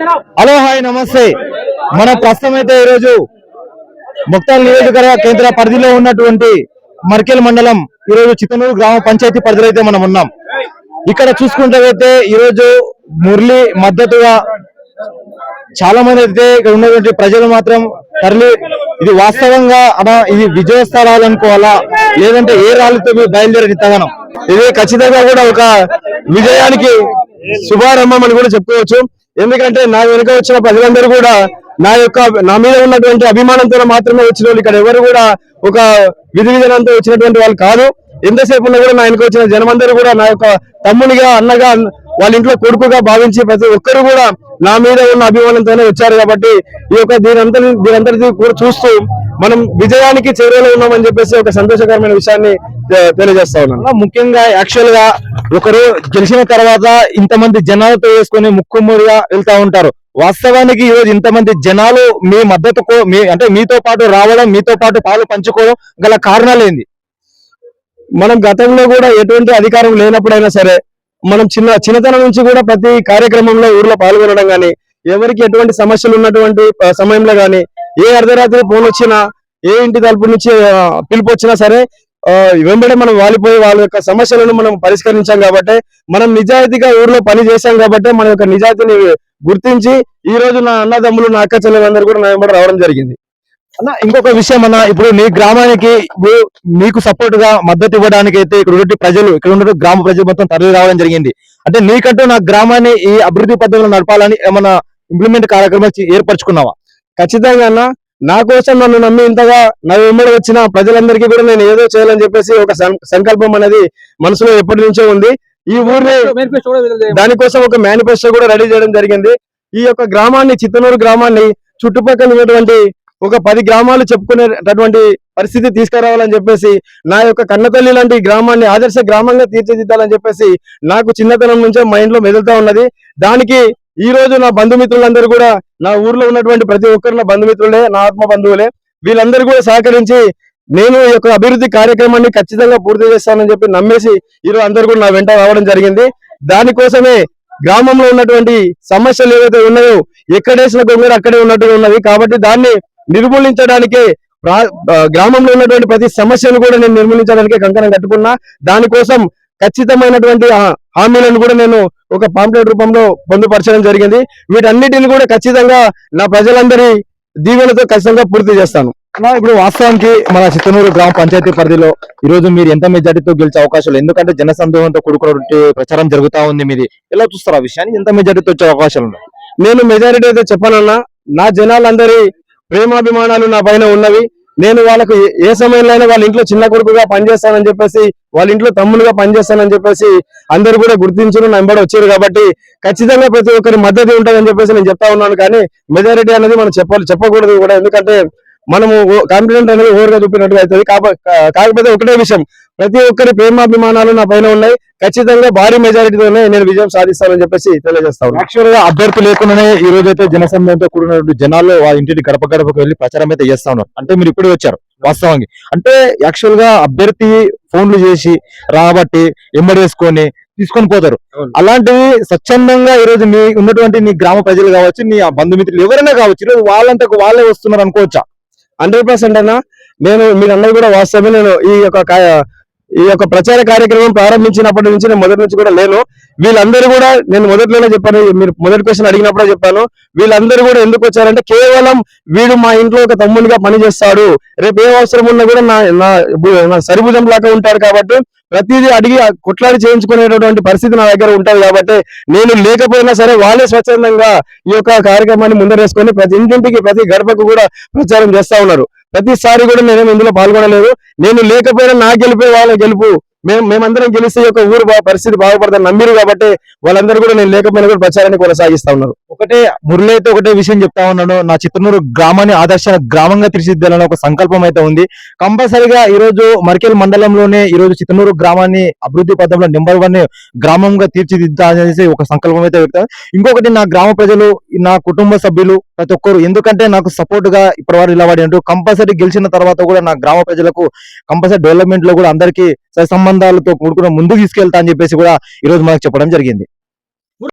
Hello hi నమస్తే. మన ప్రస్తుతం అయితే ఈరోజు ముక్తాల్ నియోజకవర్గ కేంద్ర పరిధిలో ఉన్నటువంటి మర్కెల్ మండలం ఈరోజు చిత్తనూరు గ్రామ పంచాయతీ పరిధిలో అయితే మనం ఉన్నాం. ఇక్కడ చూసుకుంటే అయితే ఈరోజు మురళి మద్దతుగా చాలా మంది అయితే ఇక్కడ ఉన్నటువంటి ప్రజలు మాత్రం తరలి ఇది వాస్తవంగా అనా ఇది విజయస్థలాలనుకోవాలా అనుకోవాలా? లేదంటే ఏ రాళ్ళతో మీరు బయలుదేరి ఇంతగానం ఇది ఖచ్చితంగా కూడా ఒక విజయానికి శుభారంభం అని కూడా చెప్పుకోవచ్చు. ఎందుకంటే నా వెనుక వచ్చిన ప్రజలందరూ కూడా నా యొక్క నా మీద ఉన్నటువంటి అభిమానంతో మాత్రమే వచ్చిన వాళ్ళు ఇక్కడ ఎవరు కూడా ఒక విధి విధానంతో వచ్చినటువంటి వాళ్ళు కాదు. ఎంతసేపు ఉన్నా కూడా నా వెనుక వచ్చిన జనమందరూ కూడా నా యొక్క తమ్మునిగా అన్నగా వాళ్ళ ఇంట్లో కొడుకుగా భావించి ప్రతి ఒక్కరు కూడా నా మీద ఉన్న అభిమానంతోనే వచ్చారు కాబట్టి ఈ యొక్క దీనంతరి దీనంతటి కూడా చూస్తూ మనం విజయానికి చేరువలో ఉన్నామని చెప్పేసి ఒక సంతోషకరమైన విషయాన్ని తెలియజేస్తా ఉన్నాను. ముఖ్యంగా యాక్చువల్గా ఒకరు గెలిచిన తర్వాత ఇంతమంది జనాలతో వేసుకొని ముక్కుమ్మడిగా వెళ్తా ఉంటారు. వాస్తవానికి ఈరోజు రోజు ఇంతమంది జనాలు మీ మద్దతు మీ అంటే మీతో పాటు రావడం మీతో పాటు పాలు పంచుకోవడం గల కారణాలు ఏంది? మనం గతంలో కూడా ఎటువంటి అధికారం లేనప్పుడైనా సరే మనం చిన్న చిన్నతనం నుంచి కూడా ప్రతి కార్యక్రమంలో ఊర్లో పాల్గొనడం కానీ ఎవరికి ఎటువంటి సమస్యలు ఉన్నటువంటి సమయంలో కానీ ఏ అర్ధరాత్రి ఫోన్ వచ్చినా ఏ ఇంటి తలుపు నుంచి పిలుపు వచ్చినా సరే వెంబడే మనం వాలిపోయి వాళ్ళ యొక్క సమస్యలను మనం పరిష్కరించాం కాబట్టి మనం నిజాయితీగా ఊర్లో పని చేశాం కాబట్టి మన యొక్క నిజాయితీని గుర్తించి ఈ రోజు నా అన్నదమ్ములు నా అక్క చెల్లెలందరూ కూడా నా వెంబడి రావడం జరిగింది. అన్న ఇంకొక విషయం అన్న ఇప్పుడు నీ గ్రామానికి నీకు సపోర్ట్గా మద్దతు ఇవ్వడానికి అయితే ఇక్కడ ఉన్నటువంటి ప్రజలు ఇక్కడ ఉన్న గ్రామ ప్రజలు మొత్తం తరలి రావడం జరిగింది. అంటే నీకంటూ నా గ్రామాన్ని ఈ అభివృద్ధి పద్ధతిలో నడపాలని ఏమన్నా ఇంప్లిమెంట్ కార్యక్రమాలు ఏర్పరచుకున్నావా? ఖచ్చితంగా అన్న నా కోసం నన్ను నమ్మి ఇంతగా నా వెంబడి వచ్చిన ప్రజలందరికీ కూడా నేను ఏదో చేయాలని చెప్పేసి ఒక సంకల్పం అనేది మనసులో ఎప్పటి నుంచో ఉంది. ఈ ఊరిని దానికోసం ఒక మేనిఫెస్టో కూడా రెడీ చేయడం జరిగింది. ఈ యొక్క గ్రామాన్ని చిత్తనూరు గ్రామాన్ని చుట్టుపక్కల ఉన్నటువంటి ఒక పది గ్రామాలు చెప్పుకునేటటువంటి పరిస్థితి తీసుకురావాలని చెప్పేసి నా యొక్క కన్నతల్లి లాంటి గ్రామాన్ని ఆదర్శ గ్రామంగా తీర్చిదిద్దాలని చెప్పేసి నాకు చిన్నతనం నుంచే మైండ్లో మెదులుతా ఉన్నది. దానికి ఈ రోజు నా బంధుమిత్రులందరూ కూడా నా ఊర్లో ఉన్నటువంటి ప్రతి ఒక్కరు నా బంధుమిత్రులే నా ఆత్మ బంధువులే వీళ్ళందరూ కూడా సహకరించి నేను ఈ యొక్క అభివృద్ధి కార్యక్రమాన్ని ఖచ్చితంగా పూర్తి చేస్తానని చెప్పి నమ్మేసి ఈరోజు అందరూ కూడా నా వెంట రావడం జరిగింది. దానికోసమే గ్రామంలో ఉన్నటువంటి సమస్యలు ఏవైతే ఉన్నాయో ఎక్కడేసిన గొంగరు అక్కడే ఉన్నట్టుగా ఉన్నది కాబట్టి దాన్ని నిర్మూలించడానికే గ్రామంలో ఉన్నటువంటి ప్రతి సమస్యను కూడా నేను నిర్మూలించడానికి కంకణం కట్టుకున్నా. దానికోసం ఖచ్చితమైనటువంటి హామీలను కూడా నేను ఒక పాంప్లెట్ రూపంలో పొందుపరచడం జరిగింది. వీటన్నిటిని కూడా ఖచ్చితంగా నా ప్రజలందరి దీవెనతో ఖచ్చితంగా పూర్తి చేస్తాను. ఇప్పుడు వాస్తవానికి మన చిత్తనూరు గ్రామ పంచాయతీ పరిధిలో ఈ రోజు మీరు ఎంత మెజార్టీతో గెలిచే అవకాశాలు ఎందుకంటే జనసందోహంతో కూడుకున్నటువంటి ప్రచారం జరుగుతా ఉంది మీది. ఎలా చూస్తారు ఆ విషయాన్ని? ఎంత మెజార్టీతో వచ్చే అవకాశాలు ఉన్నాయి? నేను మెజారిటీ అయితే చెప్పానన్నా నా జనాలందరి ప్రేమాభిమానాలు నా పైన ఉన్నవి. నేను వాళ్ళకు ఏ- సమయంలో అయినా వాళ్ళ ఇంట్లో చిన్న కొడుకుగా పనిచేస్తానని చెప్పేసి వాళ్ళ ఇంట్లో తమ్ముడుగా పనిచేస్తానని చెప్పేసి అందరూ కూడా గుర్తించిన నంబర్ వచ్చారు కాబట్టి ఖచ్చితంగా ప్రతి ఒక్కరి మద్దతు ఉంటుందని చెప్పేసి నేను చెప్తా ఉన్నాను. కానీ మెజారిటీ అనేది మనం చెప్పాలి చెప్పకూడదు కూడా. ఎందుకంటే మనము కాన్ఫిడెంట్ అనేది ఓవర్గా చూపినట్టుగా అవుతుంది. కాకపోతే ఒకటే విషయం ప్రతి ఒక్కరి ప్రేమాభిమానాలు నా పైన ఉన్నాయి. ఖచ్చితంగా భారీ మెజారిటీతోనే నేను విజయం సాధిస్తానని చెప్పేసి తెలియజేస్తా ఉన్నాను యాక్చువల్గా అభ్యర్థి లేకుండానే ఈ రోజు అయితే జనసందోహంతో కూడినటువంటి జనాలు వాళ్ళ ఇంటికి గడప గడపకు వెళ్ళి ప్రచారం అయితే చేస్తా ఉన్నారు. అంటే మీరు ఇప్పుడే వచ్చారు వాస్తవానికి అంటే యాక్చువల్గా అభ్యర్థి ఫోన్లు చేసి రాబట్టి ఎంబడేసుకొని తీసుకొని పోతారు. అలాంటివి స్వచ్ఛందంగా ఈ రోజు మీ ఉన్నటువంటి నీ గ్రామ ప్రజలు కావచ్చు నీ ఆ బంధుమిత్రులు ఎవరైనా కావచ్చు ఈ రోజు వాళ్ళంతకు వాళ్ళే వస్తున్నారు అనుకోవచ్చా? హండ్రెడ్ పర్సెంట్ అన్న. నేను మీరు అందరూ కూడా వాస్తవమే నేను ఈ యొక్క ఈ యొక్క ప్రచార కార్యక్రమం ప్రారంభించినప్పటి నుంచి నేను మొదటి నుంచి కూడా లేను. వీళ్ళందరూ కూడా నేను మొదట్లోనే చెప్పాను మీరు మొదటి క్వశ్చన్ అడిగినప్పుడే చెప్పాను. వీళ్ళందరూ కూడా ఎందుకు వచ్చారంటే కేవలం వీడు మా ఇంట్లో ఒక తమ్మునిగా పనిచేస్తాడు. రేపు ఏ అవసరం ఉన్నా కూడా నా నా సరిభుజం లాగా ఉంటాడు కాబట్టి ప్రతిదీ అడిగి కొట్లాడి చేయించుకునేటటువంటి పరిస్థితి నా దగ్గర ఉంటుంది కాబట్టి నేను లేకపోయినా సరే వాళ్ళే స్వచ్ఛందంగా ఈ యొక్క కార్యక్రమాన్ని ముందరేసుకొని ప్రతి ఇంటింటికి ప్రతి గడపకు కూడా ప్రచారం చేస్తా ఉన్నారు. ప్రతిసారి కూడా నేనేమి ఇందులో పాల్గొనలేదు. నేను లేకపోయినా నా గెలిపే వాళ్ళ గెలుపు. మేము మేమందరం గెలిస్తే ఒక యొక్క ఊరు పరిస్థితి బాగుపడతాను నమ్మిరు కాబట్టి వాళ్ళందరూ కూడా నేను లేకపోయినా కూడా ప్రచారాన్ని కొనసాగిస్తా ఉన్నారు. ఒకటే మురళి అయితే ఒకటే విషయం చెప్తా ఉన్నాను. నా చిత్తనూరు గ్రామాన్ని ఆదర్శ గ్రామంగా తీర్చిదిద్దాలని ఒక సంకల్పం అయితే ఉంది. కంపల్సరిగా ఈ రోజు మరికెల్ మండలంలోనే ఈ రోజు చిత్తనూరు గ్రామాన్ని అభివృద్ధి పథంలో నెంబర్ వన్ గ్రామంగా తీర్చిదిద్దా అనేసి ఒక సంకల్పం అయితే వ్యక్తం ఇంకొకటి నా గ్రామ ప్రజలు నా కుటుంబ సభ్యులు ప్రతి ఒక్కరు ఎందుకంటే నాకు సపోర్ట్గా ఇప్పటివరకు వాడి అంటూ కంపల్సరీ గెలిచిన తర్వాత కూడా నా గ్రామ ప్రజలకు కంపల్సరీ డెవలప్మెంట్లో కూడా అందరికీ సంబంధాలతో కూడుకున్న ముందుకు తీసుకెళ్తా అని చెప్పేసి కూడా ఈ రోజు మనకు చెప్పడం జరిగింది.